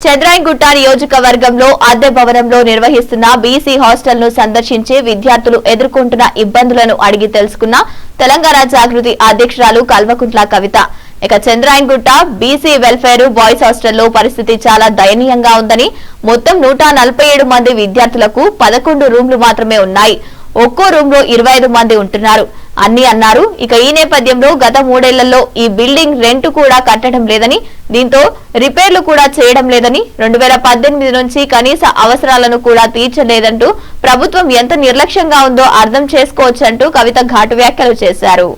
చంద్రాయన్గుట్ట నియోజకవర్గంలో అద్దె భవనంలో నిర్వహిస్తున్న బీసీ హాస్టల్ను సందర్శించి విద్యార్థులు ఎదుర్కొంటున్న ఇబ్బందులను అడిగి తెలుసుకున్న తెలంగాణ జాగృతి అధ్యక్షురాలు కల్వకుంట్ల కవిత. ఇక చంద్రాయన్గుట్ట బీసీ వెల్ఫేర్ బాయ్స్ హాస్టల్లో పరిస్థితి చాలా దయనీయంగా ఉందని మొత్తం నూట నలభై ఏడు మంది విద్యార్థులకు పదకొండు రూమ్లు మాత్రమే ఉన్నాయి. ఒక్కో రూమ్లో ఇరవై ఐదు మంది ఉంటున్నారు. అన్ని అన్నారు. ఇక ఈ నేపథ్యంలో గత మూడేళ్ళలో ఈ బిల్డింగ్ రెంట్ కూడా కట్టడం లేదని దీంతో రిపేర్లు కూడా చేయడం లేదని రెండు వేల పద్దెనిమిది నుంచి కనీస అవసరాలను కూడా తీర్చలేదంటూ ప్రభుత్వం ఎంత నిర్లక్ష్యంగా ఉందో అర్థం చేసుకోవచ్చంటూ కవిత ఘాటు వ్యాఖ్యలు చేశారు.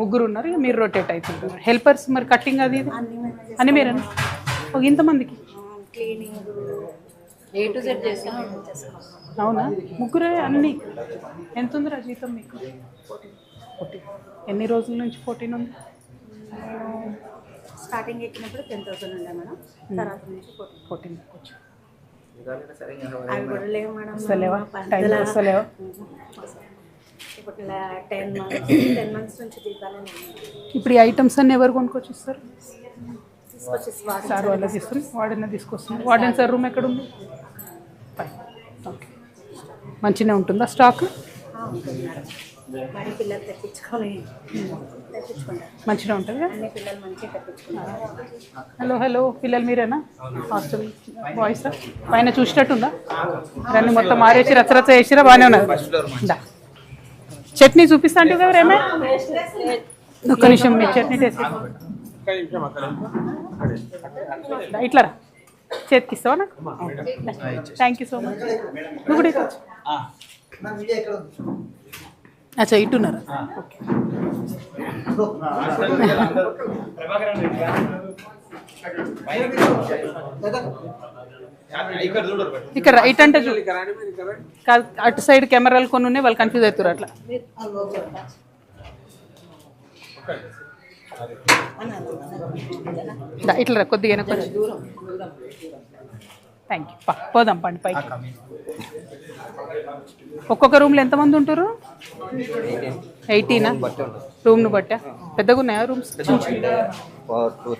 ముగ్గురు ఉన్నారు. మీరు రొటేట్ అవుతుంటారు హెల్పర్స్ మరి కట్టింగ్ అది అన్ని అని ఒక ఇంతమందికి? క్లీనింగ్ ఏ టు జెడ్ అవునా? ముగ్గురే అన్ని. ఎంత ఉందిరా జీతం మీకు? ఫోర్టీన్. ఎన్ని రోజుల నుంచి ఫోర్టీన్ ఉంది? స్టార్టింగ్ ఎక్కినప్పుడు టెన్ థౌసండ్ ఉండే మేడం. తర్వాత నుంచి ఫోర్టీన్. ఫోర్టీన్ అవి కూడా లేవు మేడం. వస్తలేవా? మా టైం పంతుల- వస్తలేవా? ఇప్పుడు టెన్ మంత్స్ టెన్ మంత్స్ నుంచి దీపాలే ఇప్పుడు ఈ ఐటమ్స్ అన్ని ఎవరు కొనుక్కొచ్చి ఇస్తారు స్వాగతం సార్ వాళ్ళే తీసుకుని వాడిన తీసుకొస్తుంది వాడిన సార్ రూమ్ ఎక్కడ ఉంది. ఓకే మంచిగా ఉంటుందా స్టాక్? మంచిగా ఉంటుందా హలో హలో పిల్లలు మీరేనా? హాస్టల్ బాయ్స్ పైన చూసినట్టుందా? దాన్ని మొత్తం మారేసి రచ్చరచ్చ వేసిరా బాగానే ఉన్నది. దా. చట్నీ చూపిస్తా అంటే కదా రేమే ఒక్క నిమిషం మీరు చట్నీ టేస్ట్ ఇట్లా రా. చేతికి ఇస్తావా నాకు థ్యాంక్ యూ సో మచ్ నువ్వు కూడా అచ్చా ఇట్టున్నారా ఓకే. ఇక్కడ రైట్ అంటే చూ కాదు అటు సైడ్ కెమెరాలు కొన్ని ఉన్నాయి వాళ్ళు కన్ఫ్యూజ్ అవుతారు అట్లా. ఇట్లా కొద్దిగా వచ్చి. థ్యాంక్ యూ పోదాం పండి పైకి. ఒక్కొక్క రూమ్లో ఎంతమంది ఉంటారు? ఎయిటీనా రూమ్ను బట్టా? పెద్దగా ఉన్నాయా రూమ్స్ టూ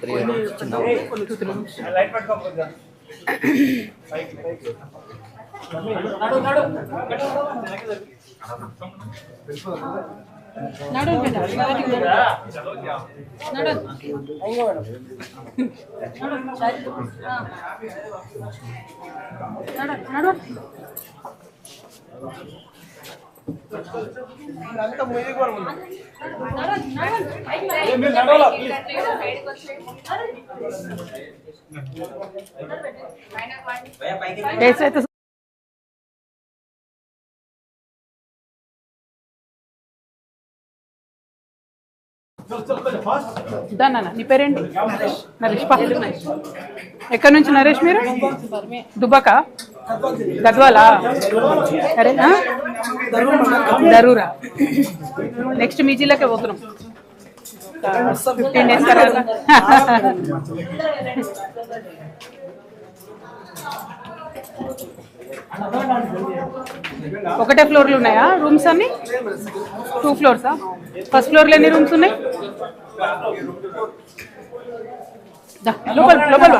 త్రీ చిన్న డేస్ అయితే నీ పేరేంటి? నరేష్. పా. ఎక్కడి నుంచి నరేష్ మీరు? దుబాక? గద్వాలా? అరే దరూరా. నెక్స్ట్ మీ జిల్లాకే పోతున్నాం. ఫిఫ్టీన్ డేస్ తర్వాత. ఒకటే ఫ్లోర్లు ఉన్నాయా? రూమ్స్ అన్ని? టూ ఫ్లోర్సా ఫస్ట్ ఫ్లోర్లో ఎన్ని రూమ్స్ ఉన్నాయి? లోపల లోపల.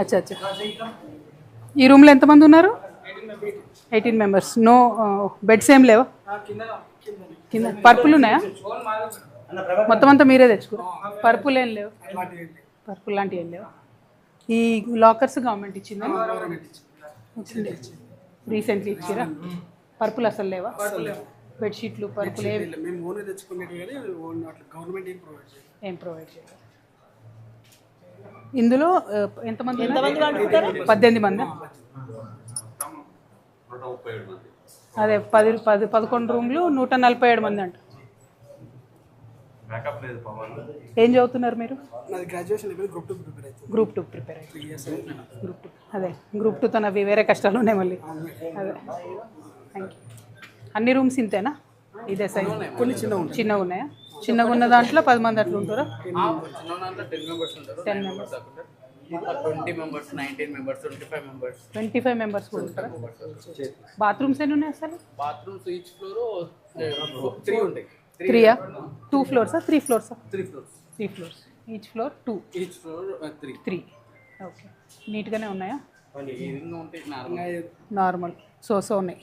అచ్చా అచ్చా. ఈ రూమ్లో ఎంతమంది ఉన్నారు? ఎయిటీన్ మెంబర్స్ నో బెడ్స్ ఏం లేవా? కింద. పర్పుల్ ఉన్నాయా? మొత్తం అంతా మీరే తెచ్చుకో పర్పుల్ ఏం లేవు. పర్పుల్ లాంటివి ఏం లేవు? ఈ లాకర్స్ గవర్నమెంట్ ఇచ్చిందా? రీసెంట్లీ ఇచ్చిరా? పర్పుల్ అసలు లేవా? బెడ్షీట్లు పర్పుల్ ఏం మేము ఓన్ తెచ్చుకునేవి కానీ ఓన్ అట్లా గవర్నమెంట్ ఏం ప్రొవైడ్ చేయదు ఏం ప్రొవైడ్ చేయలేదు. ఇందులో ఎంతమంది? పద్దెనిమిది మంది. అదే పది పది పదకొండు రూమ్లు నూట నలభై ఏడు మంది అంట. ఏం చదువుతున్నారు మీరు? నాది గ్రాడ్యుయేషన్ అయిపోయి గ్రూప్ టూ ప్రిపేర్ అవుతుంది గ్రూప్ టూ ప్రిపేర్ అయ్యి గ్రూప్ టూ అదే గ్రూప్ టూ తన వేరే కష్టాలు ఉన్నాయి మళ్ళీ అదే. థ్యాంక్ యూ అన్ని రూమ్స్ ఇంతేనా? ఇదే సైజ్ కొన్ని చిన్న చిన్నగా ఉన్నాయా చిన్నగా ఉన్న దాంట్లో పది మంది అట్లా ఉంటారా? Ten members twenty members nineteen members twenty five members twenty five members కూడా ఉంటారా? బాత్రూమ్స్ ఎన్ని ఉన్నాయి అసలు? బాత్రూమ్స్ ఈచ్ ఫ్లోర్ త్రీ ఉంటాయి. త్రీయా టూ ఫ్లోర్సా three ఫ్లోర్సా three floors three floors each floor two each floor three three okay నీట్గానే ఉన్నాయా? Normal so so ఉన్నాయి.